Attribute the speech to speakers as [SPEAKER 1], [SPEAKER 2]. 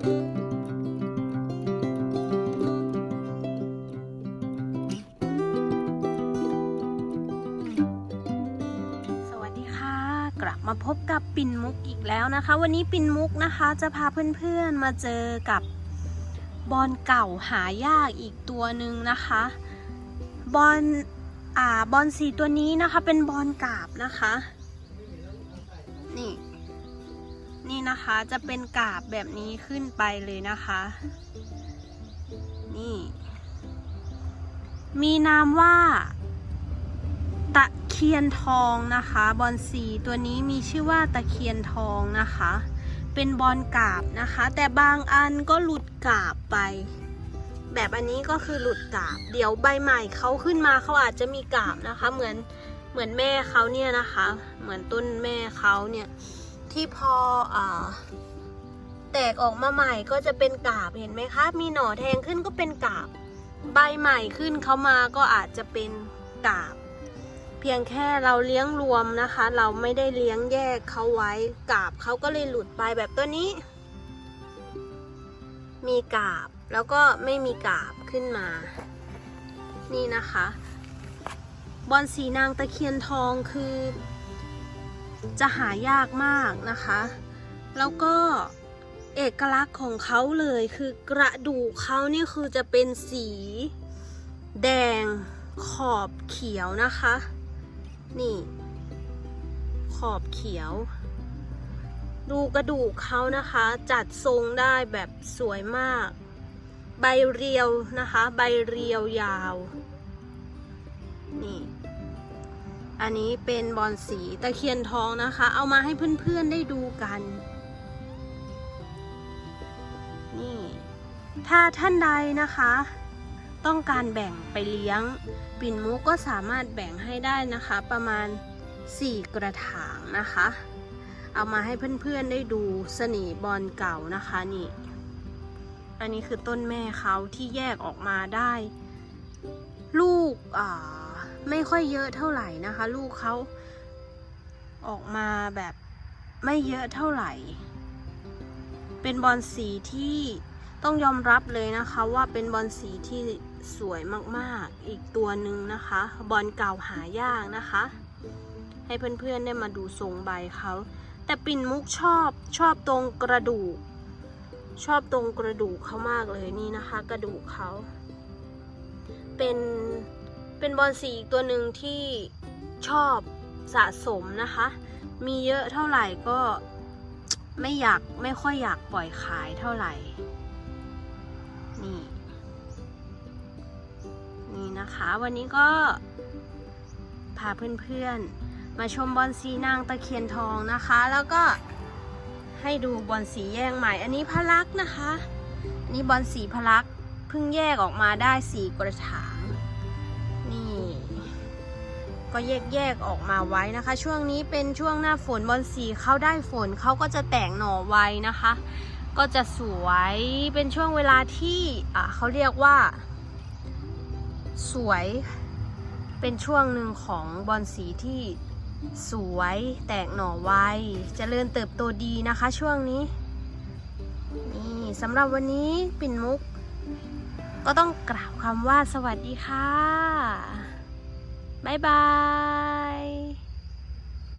[SPEAKER 1] สวัสดีค่ะ กลับมาพบกับปิ่นมุกอีกแล้วนะคะ วันนี้ปิ่นมุกนะคะ จะพาเพื่อนๆมาเจอกับบอลเก่าหายากอีกตัวหนึ่งนะคะบอลอ่าบอลสีตัวนี้นะคะเป็นบอลกาบนะคะ นี่ นี่นะคะจะเป็นกาบแบบนี้ขึ้นไปเลยนะคะ นี่ มีนามว่า ตะเคียนทองนะคะบอลสีตัวนี้มีชื่อว่าตะเคียนทองนะคะ เป็นบอลกาบนะคะ แต่บางอันก็หลุดกาบไป แบบอันนี้ก็คือหลุดกาบ เดี๋ยวใบใหม่เขาขึ้นมาเขาอาจจะมีกาบนะคะ เหมือนเหมือนแม่เขาเนี่ยนะคะ เหมือนต้นแม่เขาเนี่ย ที่พออแตกออกมาใหม่ก็จะเป็นกาบเห็นไหมคะ มีหน่อแทงขึ้นก็เป็นกาบ ใบใหม่ขึ้นเขามาก็อาจจะเป็นกาบ เพียงแค่เราเลี้ยงรวมนะคะ เราไม่ได้เลี้ยงแยกเขาไว้กาบเขาก็เลยหลุดไปแบบตัวนี้ มีกาบแล้วก็ไม่มีกาบขึ้นมา นี่นะคะ บอลสีนางตะเคียนทองคือ จะหายากมากนะคะ แล้วก็เอกลักษณ์ของเขาเลยคือกระดูกเขานี่คือจะเป็นสี แดงขอบเขียวนะคะ นี่ ขอบเขียว ดูกระดูกเขานะคะ จัดทรงได้แบบสวยมาก ใบเรียวนะคะ ใบเรียวยาว นี่ อันนี้เป็นบอลสีตะเคียนทองนะคะ เอามาให้เพื่อนๆได้ดูกัน นี่ ถ้าท่านใดนะคะ ต้องการแบ่งไปเลี้ยง ปิ่นมุกก็สามารถแบ่งให้ได้นะคะ ประมาณ 4 กระถางนะคะ เอามาให้เพื่อนๆได้ดูสนีบอลเก่านะคะนี่ อันนี้คือต้นแม่เขาที่แยกออกมาได้ ลูกอ่า ไม่ค่อยเยอะเท่าไหร่นะคะ ลูกเขาออกมาแบบไม่เยอะเท่าไหร่ เป็นบอลสีที่ต้องยอมรับเลยนะคะว่าเป็นบอลสีที่สวยมากๆ อีกตัวหนึ่งนะคะ บอลเก่าหายากนะคะ ให้เพื่อนๆได้มาดูทรงใบเขาแต่ปิ่นมุกชอบชอบตรงกระดูก ชอบตรงกระดูกเขามากเลยนี่นะคะ กระดูกเขาเป็น เป็นบอลสีอีกตัวหนึ่งที่ชอบสะสมนะคะ มีเยอะเท่าไหร่ก็ไม่อยากไม่ค่อยอยากปล่อยขายเท่าไหร่ นี่ นี่นะคะ วันนี้ก็พาเพื่อนๆ มาชมบอลสีนางตะเคียนทองนะคะ แล้วก็ให้ดูบอลสีแยกใหม่ อันนี้พลักนะคะ อันนี้บอลสีพลักเพิ่งแยกออกมาได้สีกระถาง ก็แยกแยกๆออกมาไว้นะคะ ช่วงนี้เป็นช่วงหน้าฝนบอลสีเขาได้ฝนเขาก็จะแตกหน่อไว้นะคะ ก็จะสวยเป็นช่วงเวลาที่อ่าเขาเรียกว่า สวยเป็นช่วงหนึ่งของบอลสีที่สวยแตกหน่อไวเจริญเติบโตดีนะคะช่วงนี้ นี่สำหรับวันนี้ปิ่นมุก ก็ต้องกล่าวคำว่าสวัสดีค่ะ บ๊ายบาย